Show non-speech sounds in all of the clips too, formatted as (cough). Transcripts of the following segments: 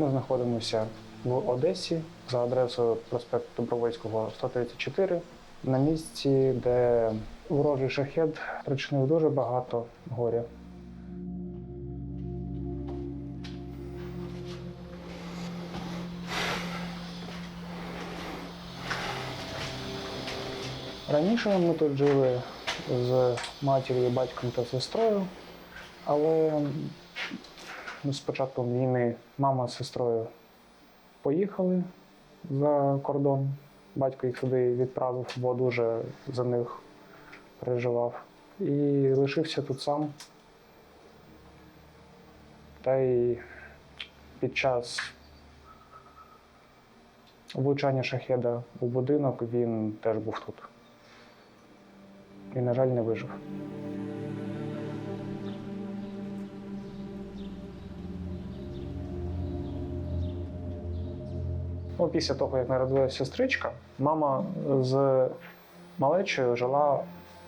Ми знаходимося в Одесі за адресою проспект Добровольського 134 на місці, де ворожий шахет причинив дуже багато горя. Раніше ми тут жили з матір'ю, батьком та сестрою, але з початком війни мама з сестрою поїхали за кордон. Батько їх сюди відправив, бо дуже за них переживав. І лишився тут сам. Та й під час влучання шахеда у будинок він теж був тут. І, на жаль, не вижив. Ну, після того, як народилася сестричка, мама з малечою жила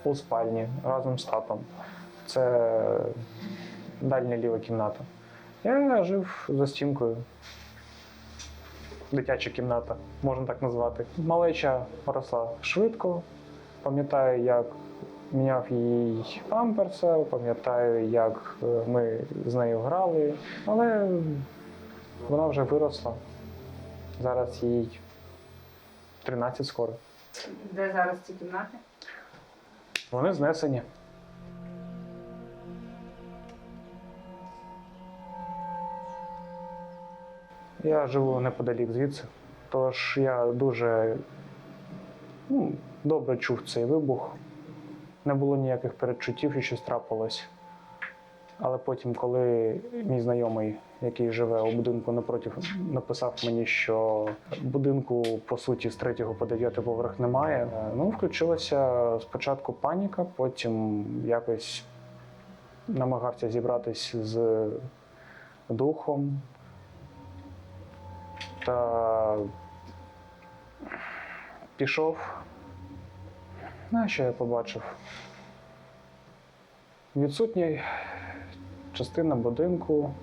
у спальні разом з татом. Це дальня ліва кімната. Я жив за стінкою. Дитяча кімната, можна так назвати. Малеча росла швидко. Пам'ятаю, як міняв їй памперса, пам'ятаю, як е, ми з нею грали, але вона вже виросла. Зараз їй 13 скоро. Де зараз ці кімнати? Вони знесені. Я живу неподалік звідси, тож я дуже ну, добре чув цей вибух. Не було ніяких передчуттів, що щось трапилось. Але потім, коли мій знайомий, який живе у будинку напротив, написав мені, що будинку по суті з 3 по 9 поверх немає, е, ну включилася спочатку паніка, потім якось намагався зібратись з духом. Та пішов. Ну, а що я побачив? Відсутній частина будинку,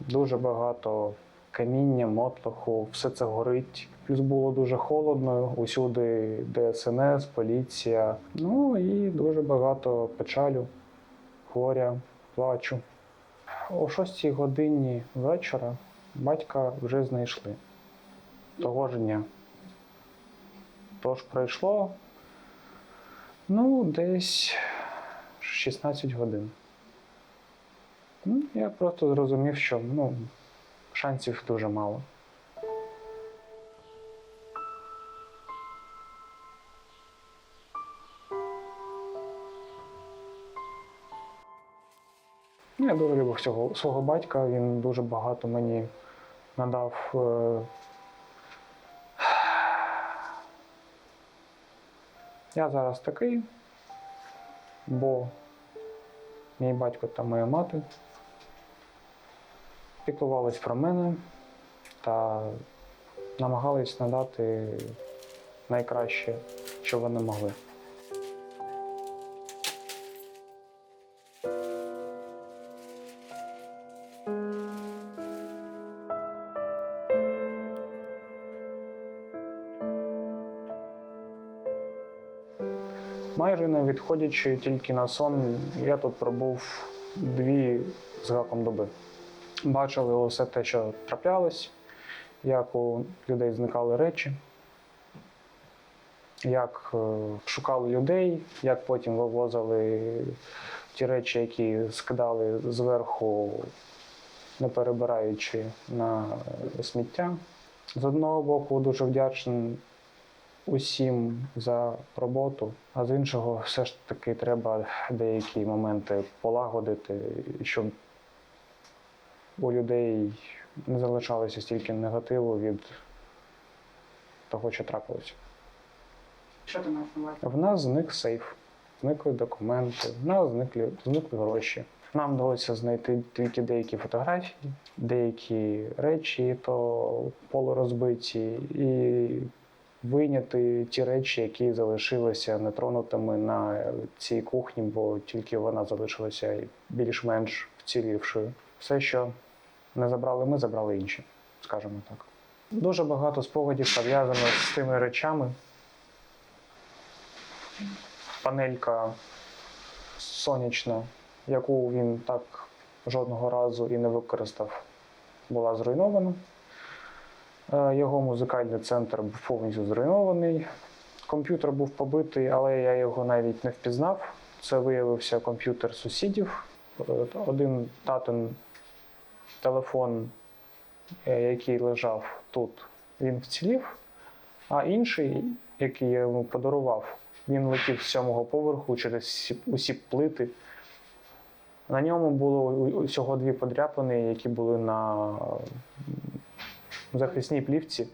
дуже багато каміння, мотлоху, все це горить. Плюс було дуже холодно, усюди ДСНС, поліція. Ну і дуже багато печалю, горя, плачу. О 6 годині вечора батька вже знайшли. Того ж дня. Тож пройшло ну, десь 16 годин. Ну, я просто зрозумів, що ну, шансів дуже мало. Ну, Я дуже любив цього свого батька, він дуже багато мені надав. е, (sighs) Я зараз такий, бо мій батько та моя мати піклувались про мене та намагались надати найкраще, що вони могли. Майже не відходячи тільки на сон, я тут пробув дві з гаком доби. Бачили усе те, що траплялось, як у людей зникали речі, як е, шукали людей, як потім вивозили ті речі, які скидали зверху, не перебираючи на е, сміття. З одного боку, дуже вдячний усім за роботу, а з іншого, все ж таки треба деякі моменти полагодити, щоб у людей не залишалося стільки негативу від того, що трапилося. Що ти маєш на увазі? В нас зник сейф, зникли документи, в нас зникли, зникли гроші. Нам вдалося знайти тільки деякі фотографії, деякі речі, то полурозбиті, і вийняти ті речі, які залишилися нетронутими на цій кухні, бо тільки вона залишилася більш-менш вцілівшою. Все, що не забрали ми, забрали інші. скажімо так. Дуже багато спогадів пов'язано з тими речами. Панелька сонячна, яку він так жодного разу і не використав, була зруйнована. Е, Його музикальний центр був повністю зруйнований. Комп'ютер був побитий, але я його навіть не впізнав. Це виявився комп'ютер сусідів. Е, Один татин телефон, е, який лежав тут, він вцілів, а інший, який я йому подарував, він летів з сьомого поверху через усі плити. На ньому було усього дві подряпини, які були на е, захисній плівці.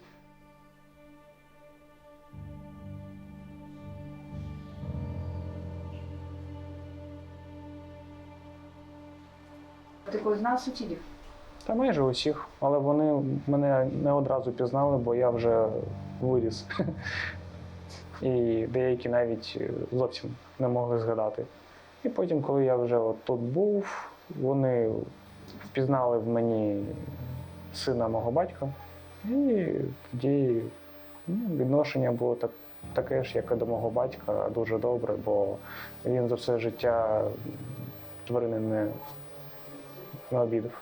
Ти когось знав сусідів? Та майже усіх, але вони мене не одразу пізнали, бо я вже виріс. І деякі навіть е, зовсім не могли згадати. І потім, коли я вже от тут був, вони впізнали в мені сина мого батька. І тоді ну, відношення було так, таке ж, як і до мого батька, дуже добре, бо він за все життя тварини не, обідав.